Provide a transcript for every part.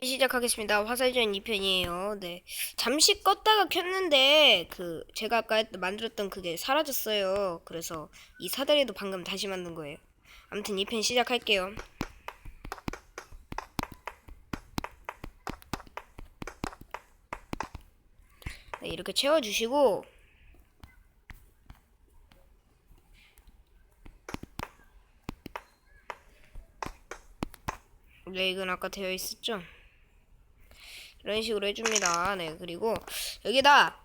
시작하겠습니다. 화살전 2편이에요. 네. 잠시 껐다가 켰는데, 그, 제가 아까 했- 만들었던 그게 사라졌어요. 그래서 이 사다리도 방금 다시 만든 거예요. 아무튼 2편 시작할게요. 네, 이렇게 채워주시고, 네, 이건 아까 되어 있었죠? 이런 식으로 해줍니다. 네, 그리고 여기다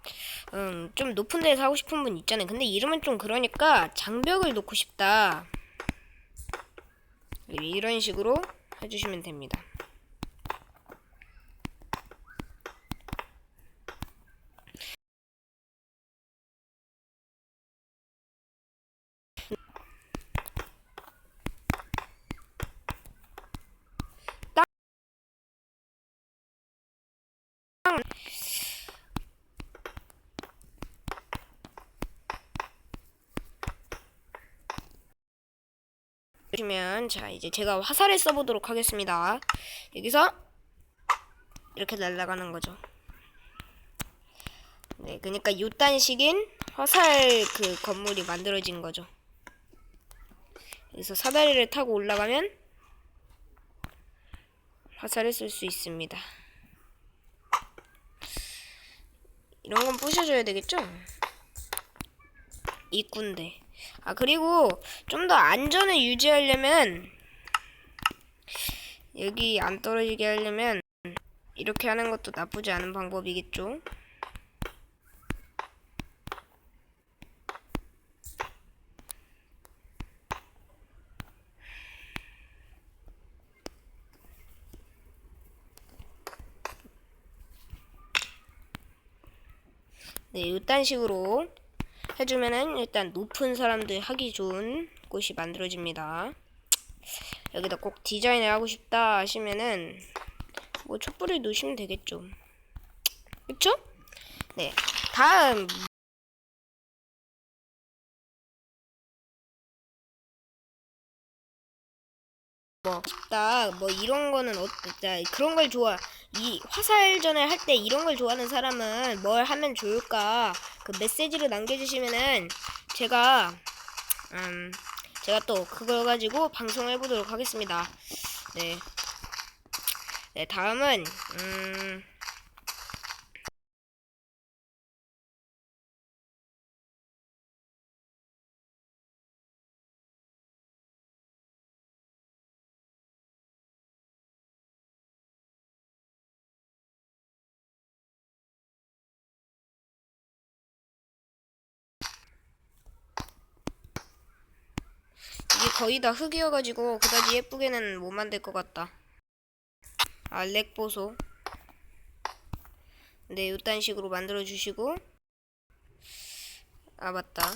음, 좀 높은 데서 하고 싶은 분 있잖아요. 근데 이름은 좀 그러니까 장벽을 놓고 싶다. 이런 식으로 해주시면 됩니다. 보시면 자 이제 제가 화살을 써보도록 하겠습니다. 여기서 이렇게 날아가는 거죠. 네, 그러니까 요딴식인 화살 그 건물이 만들어진 거죠. 여기서 사다리를 타고 올라가면 화살을 쓸 수 있습니다. 이런 건 부셔줘야 되겠죠? 입구인데. 아 그리고 좀 더 안전을 유지하려면 여기 안 떨어지게 하려면 이렇게 하는 것도 나쁘지 않은 방법이겠죠. 네, 이딴 식으로 해주면은 일단 높은 사람들 하기 좋은 곳이 만들어집니다. 여기다 꼭 디자인을 하고 싶다 하시면은 뭐 촛불을 놓으시면 되겠죠. 그쵸? 네. 다음 뭐 싶다 뭐 이런 거는 어때 그런 걸 좋아 이 화살전을 할 때 이런 걸 좋아하는 사람은 뭘 하면 좋을까 그 메시지를 남겨주시면은 제가 음 제가 또 그걸 가지고 방송을 해보도록 하겠습니다. 네, 네 다음은 음 거의 다 흙이어가지고 그다지 예쁘게는 못 만들 것 같다. 아, 렉 보소. 네, 요딴 식으로 만들어 주시고. 아, 맞다.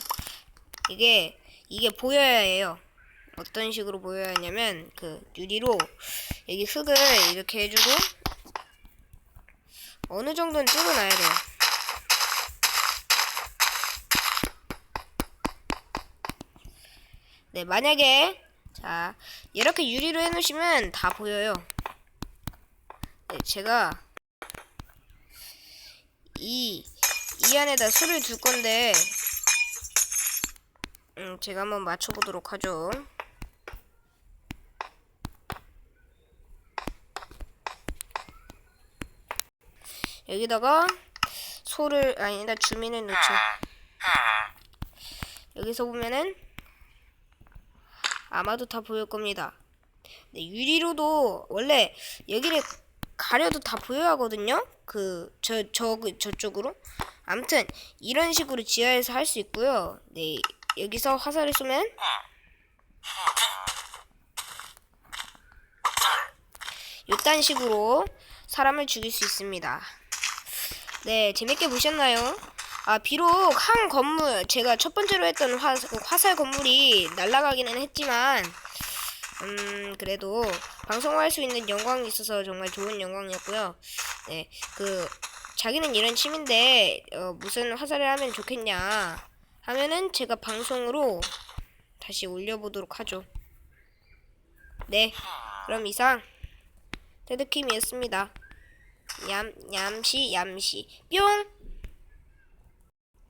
이게, 이게 보여야 해요. 어떤 식으로 보여야 하냐면, 그, 유리로, 여기 흙을 이렇게 해주고, 어느 정도는 뚫어놔야 돼요. 네, 만약에 자 이렇게 유리로 해놓으시면 다 보여요. 네, 제가 이, 이 안에다 술을 둘 건데, 음, 제가 한번 맞춰보도록 하죠. 여기다가 소를 아니다 주민을 넣죠. 여기서 보면은 아마도 다 보일 겁니다. 네, 유리로도 원래 여기를 가려도 다 보여야 하거든요. 그 저 저 그 저쪽으로. 아무튼 이런 식으로 지하에서 할 수 있고요. 네, 여기서 화살을 쏘면 이딴 식으로 사람을 죽일 수 있습니다. 네, 재밌게 보셨나요? 아, 비록 한 건물, 제가 첫 번째로 했던 화, 화살 건물이 날아가기는 했지만, 음, 그래도 방송할 수 있는 영광이 있어서 정말 좋은 영광이었고요. 네, 그, 자기는 이런 취미인데, 어, 무슨 화살을 하면 좋겠냐 하면은 제가 방송으로 다시 올려보도록 하죠. 네, 그럼 이상 데드킴이었습니다. 얌 얌시 얌시 뿅